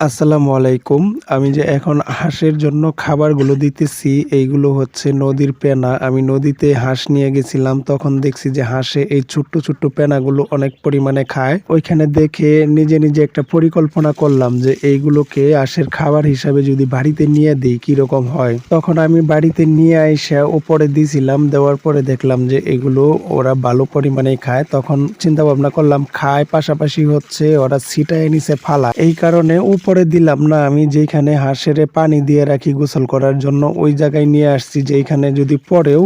আসসালামু আলাইকুম। আমি যে এখন হাঁসের জন্য খাবারগুলো দিতেছি, এইগুলো হচ্ছে নদীর পেনা। আমি নদীতে হাঁস নিয়ে গেছিলাম, তখন দেখছি যে হাঁসে এই ছোট্ট ছোট্ট পেনাগুলো অনেক পরিমাণে খায়। ওইখানে দেখে নিজে নিজে একটা পরিকল্পনা করলাম যে এইগুলোকে হাঁসের খাবার হিসাবে যদি বাড়িতে নিয়ে দিই কীরকম হয়? তখন আমি বাড়িতে নিয়ে আইসা উপরে দিয়েছিলাম দেওয়ার পরে দেখলাম যে এগুলো ওরা ভালো পরিমাণে খায়। তখন চিন্তা ভাবনা করলাম, খায় পাশাপাশি হচ্ছে ওরা ছিটায় নিচে ফালা। এই কারণে উপরে দিলাম না, আমি যেখানে হাঁসের পানি দিয়ে রাখি গোসল করার জন্য, ওই জায়গায় নিয়ে আসছি যেখানে যদি পরেও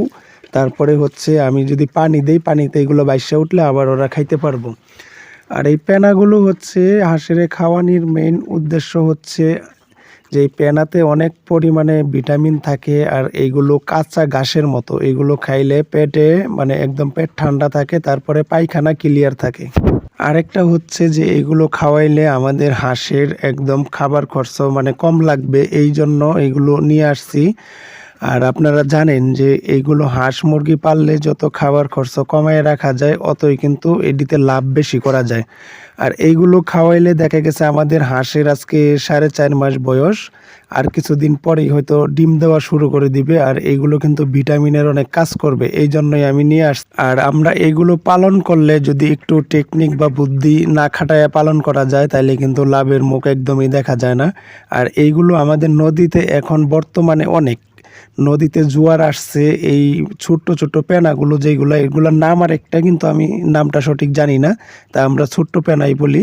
তারপরে হচ্ছে আমি যদি পানি দেই, পানিতে এগুলো বাইসে উঠলে আবার ওরা খাইতে পারব। আর এই পেনাগুলো হচ্ছে হাঁসের খাওয়ানির মেইন উদ্দেশ্য হচ্ছে যে পেনাতে অনেক পরিমাণে ভিটামিন থাকে আর এইগুলো কাঁচা ঘাসের মতো এগুলো খাইলে পেটে মানে একদম পেট ঠান্ডা থাকে, তারপরে পায়খানা ক্লিয়ার থাকে। আরেকটা হচ্ছে যে এগুলো খাওয়াইলে আমাদের হাঁসের একদম খাবার খরচ মানে কম লাগবে এই জন্য এগুলো নিয়ে আসছি। আর আপনারা জানেন যে এইগুলো হাঁস মুরগি পাললে যত খাবার খরচ কমায় রাখা যায়, অতই কিন্তু এটিতে লাভ বেশি করা যায়। আর এইগুলো খাওয়াইলে দেখা গেছে আমাদের হাঁসের আজকে সাড়ে চার মাস বয়স, আর কিছুদিন পরেই হয়তো ডিম দেওয়া শুরু করে দিবে, আর এইগুলো কিন্তু ভিটামিনের অনেক কাজ করবে এই জন্যই আমি নিয়ে আস, আর আমরা এইগুলো পালন করলে যদি একটু টেকনিক বা বুদ্ধি না খাটায় পালন করা যায় তাহলে কিন্তু লাভের মুখ একদমই দেখা যায় না। আর এইগুলো আমাদের নদীতে এখন বর্তমানে অনেক। নদীতে জোয়ার আসছে, এই ছোট্ট ছোট্ট পেনাগুলো যেগুলো, এগুলোর নাম আর একটা কিন্তু আমি নামটা সঠিক জানি না, তা আমরা ছোট্ট পেনাই বলি।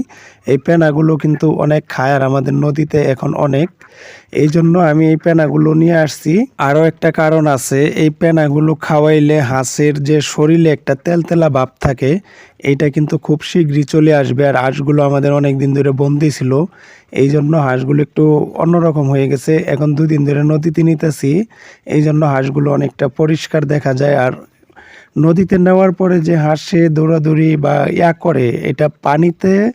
এই পেনাগুলো কিন্তু অনেক খায় আর আমাদের নদীতে এখন অনেক। এই জন্য আমি এই পেনাগুলো নিয়ে আসছি। আরও একটা কারণ আছে, এই পেনাগুলো খাওয়াইলে হাঁসের যে শরীরে একটা তেলতেলা ভাব থাকে, এইটা কিন্তু খুব শীঘ্রই চলে আসবে। আর হাঁসগুলো আমাদের অনেক দিন ধরে বন্দি ছিল, এই জন্য হাঁসগুলো একটু অন্যরকম হয়ে গেছে। এখন দুদিন ধরে নদীতে নিতেছি। এই জন্য হাঁসগুলো অনেকটা পরিষ্কার দেখা যায়। আর নদীতে নেওয়ার পরে যে হাঁসে দৌড়াদৌড়ি বা ইয়া করে, এটা পানিতে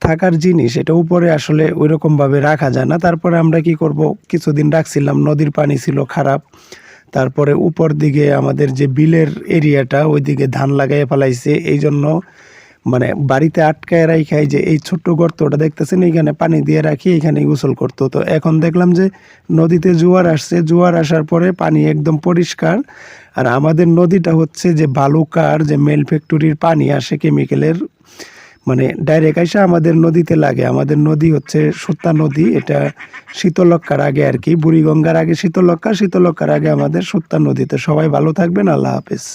থাকার জিনিস, এটা উপরে আসলে ওই রকমভাবে রাখা যায় না। তারপরে আমরা কি করব? কিছুদিন রাখছিলাম, নদীর পানি ছিল খারাপ। তারপরে উপর দিকে আমাদের যে বিলের এরিয়াটা, ওইদিকে ধান লাগাইয়ে ফেলাইছে। এই জন্য মানে বাড়িতে আটকায় রাখাই যে এই ছোট্ট গর্তটা দেখতেছেন, এইখানে পানি দিয়ে রাখি এখানে গোসল করতো। তো এখন দেখলাম যে নদীতে জোয়ার আসছে। জোয়ার আসার পরে পানি একদম পরিষ্কার। আর আমাদের নদীটা হচ্ছে যে বালুকার যে মেল ফ্যাক্টরির পানি আসে কেমিক্যালের মানে ডাইরেক্ট আইসা আমাদের নদীতে লাগে। আমাদের নদী হচ্ছে সুত্তা নদী, এটা শীতলক্ষার আগে আর কি। বুড়িগঙ্গার আগে শীতলক্ষা শীতলক্ষার আগে আমাদের সুত্তা নদীতে। সবাই ভালো থাকবেন, আল্লাহ হাফেজ।